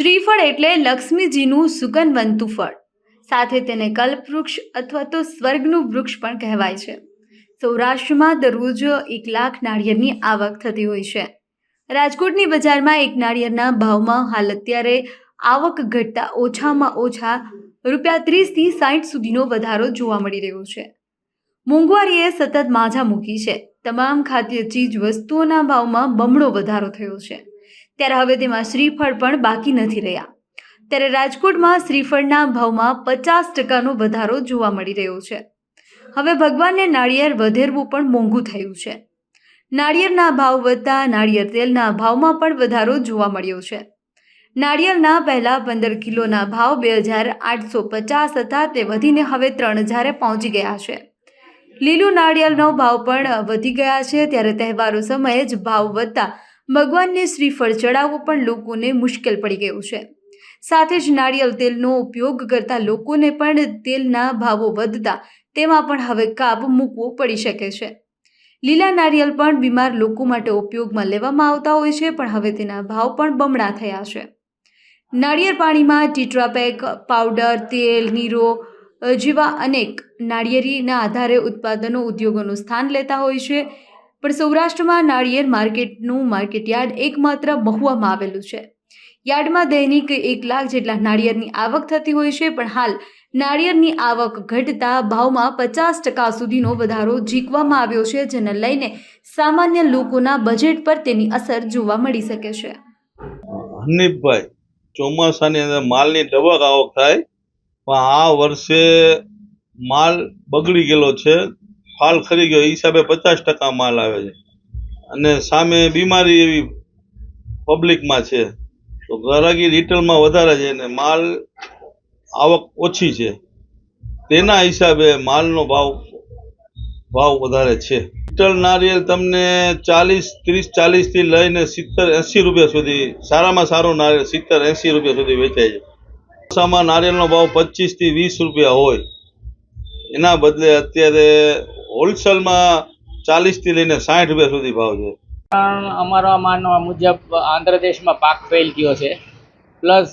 શ્રીફળ એટલે લક્ષ્મીજીનું સુગંધવંતું ફળ. સાથે તેને કલ્પવૃક્ષ અથવા તો સ્વર્ગનું વૃક્ષ પણ કહેવાય છે. સૌરાષ્ટ્રમાં દરરોજ એક લાખ નાળિયેરની આવક થતી હોય છે. રાજકોટની બજારમાં એક નાળિયેરના ભાવમાં હાલ અત્યારે આવક ઘટતા ઓછામાં ઓછા રૂપિયા ત્રીસથી સાઠ સુધીનો વધારો જોવા મળી રહ્યો છે. મોંઘવારીએ સતત માઝા મૂકી છે. તમામ ખાદ્ય ચીજ વસ્તુઓના ભાવમાં બમણો વધારો થયો છે. ત્યારે હવે તેમાં શ્રીફળ પણ બાકી નથી રહ્યા. ત્યારે રાજકોટમાં શ્રીફળના ભાવમાં પચાસ ટકાનો વધારો જોવા મળી રહ્યો છે. હવે ભગવાનને નાળિયેર વધેરવું પણ મોંઘું થયું છે. નાળિયેરના ભાવ વધતા નાળિયેર તેલના ભાવમાં પણ વધારો જોવા મળ્યો છે. નાળિયેરના પહેલાં પંદર કિલોના ભાવ બે હજાર આઠસો પચાસ હતા તે વધીને હવે ત્રણ હજારે પહોંચી ગયા છે. લીલું નાળિયેરનો ભાવ પણ વધી ગયા છે ત્યારે તહેવારો સમયે જ ભાવ વધતા ભગવાનને શ્રીફળ ચડાવવું પણ લોકોને મુશ્કેલ પડી ગયું છે. સાથે જ નાળિયેર તેલનો ઉપયોગ કરતા લોકોને પણ તેલના ભાવો વધતા તેમાં પણ હવે કાપ મૂકવો પડી શકે છે. લીલા નારિયેળ પણ બીમાર લોકો માટે ઉપયોગમાં લેવામાં આવતા હોય છે, પણ હવે તેના ભાવ પણ બમણા થયા છે. નાળિયેર પાણીમાં ટીટ્રાપેક પાવડર, તેલ, નીરો જેવા અનેક નાળિયેરીના આધારે ઉત્પાદનો ઉદ્યોગોનું સ્થાન લેતા હોય છે. પણ સૌરાષ્ટ્રમાં નાળિયેર માર્કેટનું માર્કેટયાર્ડ એકમાત્ર મહુવામાં આવેલું છે. યાર્ડમાં દૈનિક એક લાખ જેટલા નાળિયેરની આવક થતી હોય છે, પણ હાલ નાળિયેરની આવક ઘટતા ભાવમાં પચાસ ટકા સુધીનો વધારો ઝીકવામાં આવ્યો છે, જેને લઈને સામાન્ય લોકોના બજેટ પર તેની અસર જોવા મળી શકે છે. હનીફભાઈ, ચોમાસાની અંદર માલની ડબક આવક થાય, પણ આ વર્ષે માલ બગડી ગયેલો છે ફાલ ખરી ગયો એ હિસાબે પચાસ ટકા માલ આવે છે. અને સામે બીમારી એવી પબ્લિકમાં છે. તો ગરાગી રિટેલમાં વધારે છે અને માલ આવક ઓછી છે. તેના હિસાબે માલનો ભાવ ભાવ વધારે છે. લિટર નારિયેળ તમને ચાલીસ, ત્રીસ ચાલીસથી લઈને સિત્તેર, એંસી રૂપિયા સુધી, સારામાં સારું નારિયેળ સિત્તેર, એંસી રૂપિયા સુધી વેચાય છે. ચોમાસામાં નારિયેળનો ભાવ પચીસથી વીસ રૂપિયા હોય. એના બદલે અત્યારે હોલસેલમાં ચાલીસથી લઈને સાઠ રૂપિયા સુધી ભાવ છે. અમારા માનવા મુજબ આંધ્રદેશમાં પાક ફેલ ગયો છે. પ્લસ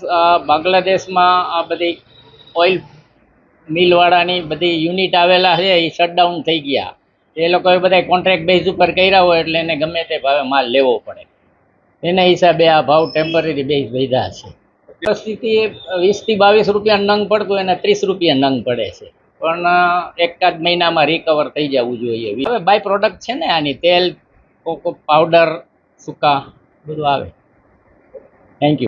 બાંગ્લાદેશમાં આ બધી ઓઇલ મિલવાળાની બધી યુનિટ આવેલા છે, એ શટડાઉન થઈ ગયા. એ લોકોએ બધા કોન્ટ્રાક્ટ બેઝ ઉપર કર્યા હોય એટલે એને ગમે તે ભાવે માલ લેવો પડે. એના હિસાબે આ ભાવ ટેમ્પરરી બેઝ વધ્યા છે. પરિસ્થિતિ વીસથી બાવીસ રૂપિયા નંગ પડતું એને ત્રીસ રૂપિયા નંગ પડે છે. પણ એકાદ મહિનામાં રિકવર થઈ જવું જોઈએ. હવે બાય પ્રોડક્ટ છે ને આની, તેલ કોકો પાવડર સૂકા, બધું આવે. Thank you